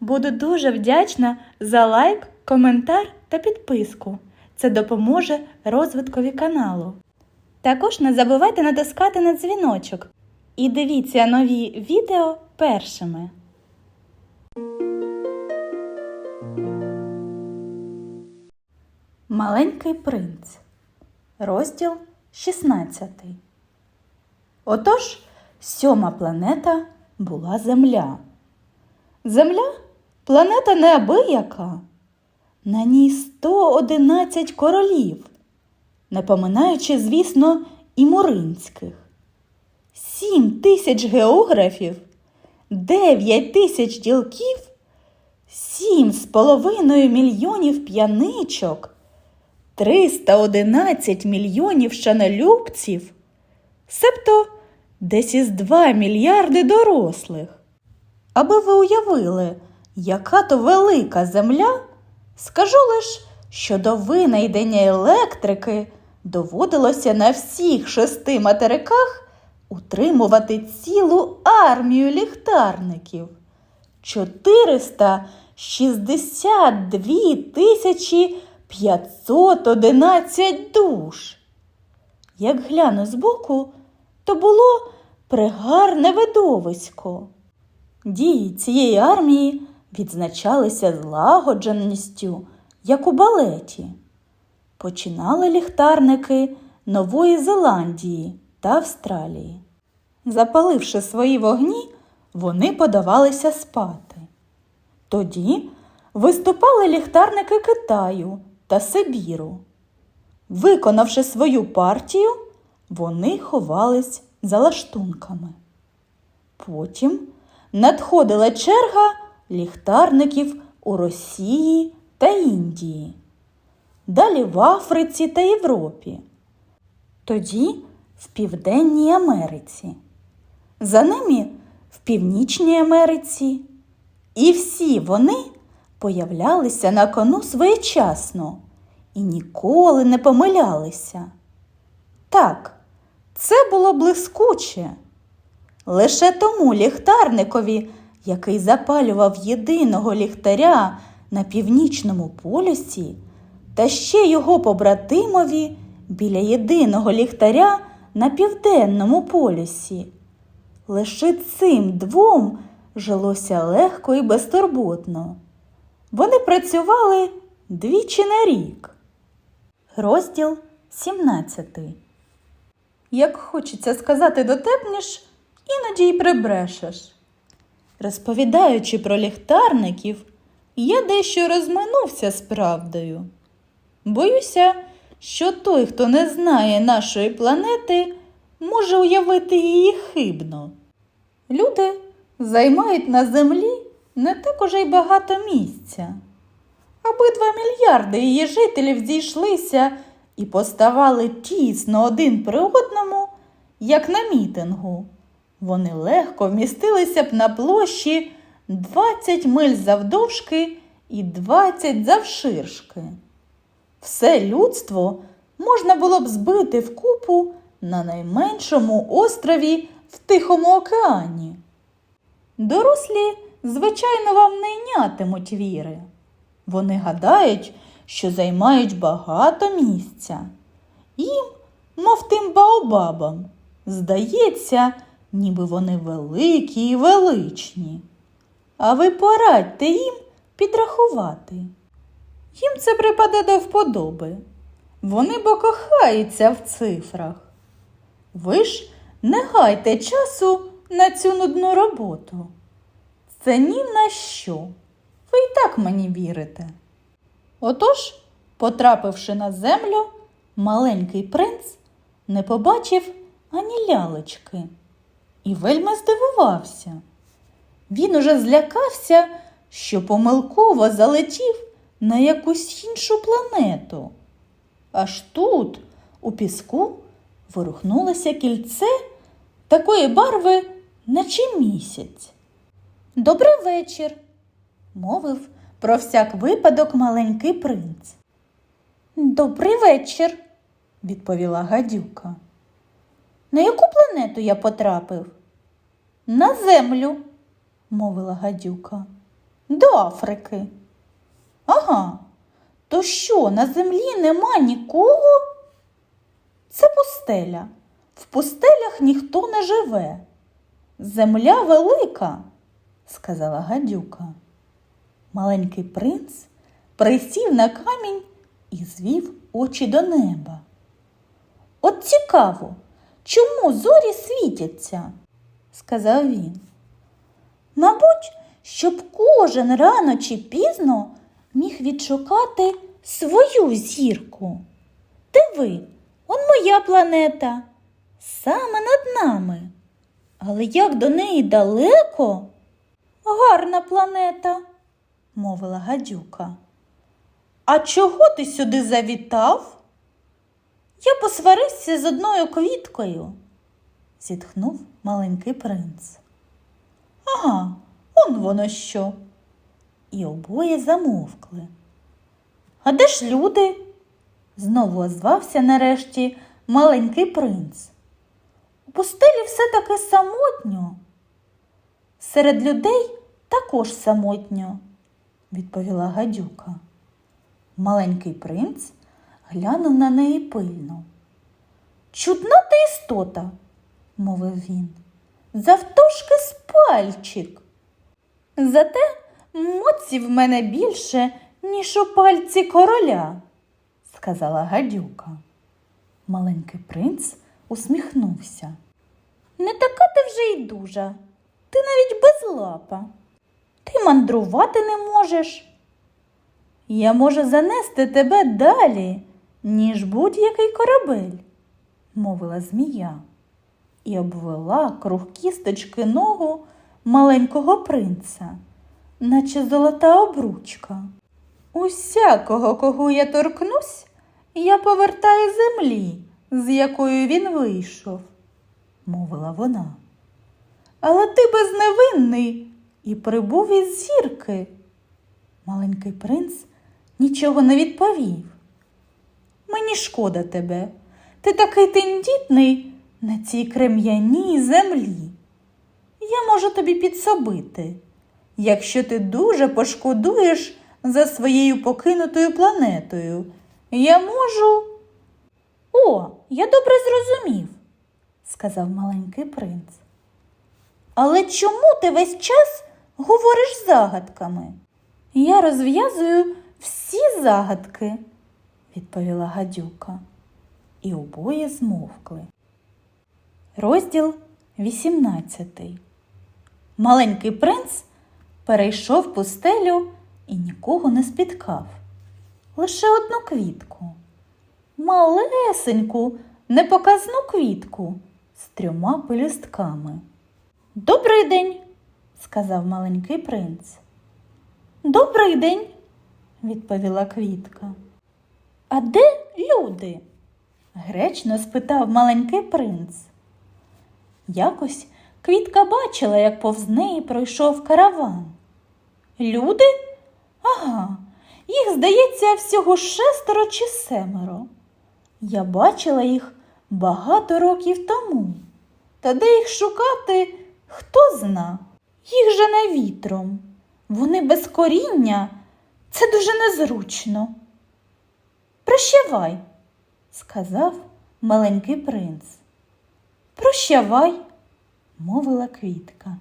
Буду дуже вдячна за лайк, коментар та підписку. Це допоможе розвиткові каналу. Також не забувайте натискати на дзвіночок і дивіться нові відео першими. Маленький принц. Розділ 16. Отож, сьома планета була Земля. Земля планета неабияка. На ній 111 королів, не поминаючи, звісно, і муринських. Сім тисяч географів, дев'ять тисяч ділків, сім з половиною мільйонів п'яничок, 311 мільйонів шанолюбців, себто десь із 2 мільярди дорослих. Аби ви уявили, яка то велика земля, скажу лиш, що до винайдення електрики доводилося на всіх шести материках утримувати цілу армію ліхтарників. 462 тисячі 511 душ. Як гляну збоку, то було пригарне видовисько. Дії цієї армії відзначалися злагодженістю, як у балеті. Починали ліхтарники Нової Зеландії та Австралії. Запаливши свої вогні, вони подавалися спати. Тоді виступали ліхтарники Китаю та Сибіру. Виконавши свою партію, вони ховались за лаштунками. Потім надходила черга ліхтарників у Росії та Індії, далі в Африці та Європі, тоді в Південній Америці, за ними в Північній Америці. І всі вони появлялися на кону своєчасно і ніколи не помилялися. Так, це було блискуче. Лише тому ліхтарникові, який запалював єдиного ліхтаря на північному полюсі, та ще його побратимові біля єдиного ліхтаря на південному полюсі. Лише цим двом жилося легко і безтурботно. Вони працювали двічі на рік. Розділ 17. Як хочеться сказати дотепніш, іноді й прибрешеш. Розповідаючи про ліхтарників, я дещо розминувся з правдою. Боюся, що той, хто не знає нашої планети, може уявити її хибно. Люди займають на землі не так уже й багато місця. Аби два мільярди її жителів зійшлися і поставали тісно один при одному, як на мітингу, вони легко вмістилися б на площі 20 миль завдовжки і 20 завширшки. Все людство можна було б збити в купу на найменшому острові в Тихому океані. Дорослі, звичайно, вам не йнятимуть віри. Вони гадають, що займають багато місця. Їм, мов тим баобабам, здається, ніби вони великі і величні. А ви порадьте їм підрахувати. Їм це припаде до вподоби. Вони бо кохаються в цифрах. Ви ж не гайте часу на цю нудну роботу. Це ні на що. Ви й так мені вірите. Отож, потрапивши на землю, маленький принц не побачив ані лялечки і вельми здивувався. Він уже злякався, що помилково залетів на якусь іншу планету. Аж тут, у піску, ворухнулося кільце такої барви, наче місяць. Добрий вечір, мовив про всяк випадок маленький принц. Добрий вечір, відповіла гадюка. На яку планету я потрапив? На землю, мовила гадюка. До Африки. Ага. То що, на землі нема нікого? Це пустеля. В пустелях ніхто не живе. Земля велика, сказала гадюка. Маленький принц присів на камінь і звів очі до неба. От цікаво, чому зорі світяться? Сказав він. Мабуть, щоб кожен рано чи пізно міг відшукати свою зірку. Диви, он моя планета, саме над нами. Але як до неї далеко? Гарна планета, мовила гадюка. А чого ти сюди завітав? Я посварився з одною квіткою, зітхнув маленький принц. Ага, он воно що. І обоє замовкли. А де ж люди? Знову озвався нарешті маленький принц. У пустелі все таки самотньо. Серед людей також самотньо, відповіла гадюка. Маленький принц глянув на неї пильно. Чудна ти істота, мовив він, завтошки з пальчик. Зате моців в мене більше, ніж у пальці короля, сказала гадюка. Маленький принц усміхнувся. Не така ти вже й дужа, ти навіть без лапа. Ти мандрувати не можеш. Я можу занести тебе далі, ніж будь-який корабель, мовила змія і обвела круг кісточки ногу маленького принца, наче золота обручка. Усякого, кого я торкнусь, я повертаю землі, з якою він вийшов, мовила вона. Але ти безневинний і прибув із зірки. Маленький принц нічого не відповів. Мені шкода тебе. Ти такий тендітний на цій крем'яній землі. Я можу тобі підсобити, якщо ти дуже пошкодуєш за своєю покинутою планетою. Я можу. О, я добре зрозумів, сказав маленький принц. Але чому ти весь час говориш загадками? Я розв'язую всі загадки, відповіла гадюка, і обоє змовкли. Розділ 18 Маленький принц перейшов пустелю і нікого не спіткав. Лише одну квітку. Малесеньку, непоказну квітку з трьома пелюстками. Добрий день, сказав маленький принц. Добрий день, відповіла квітка. А де люди? гречно спитав маленький принц. Якось квітка бачила, як повз неї пройшов караван. Люди? Ага, їх, здається, всього шестеро чи семеро. Я бачила їх багато років тому. Та де їх шукати, хто зна? Їх же не вітром. Вони без коріння. Це дуже незручно. Прощавай, сказав маленький принц. Прощавай, мовила квітка.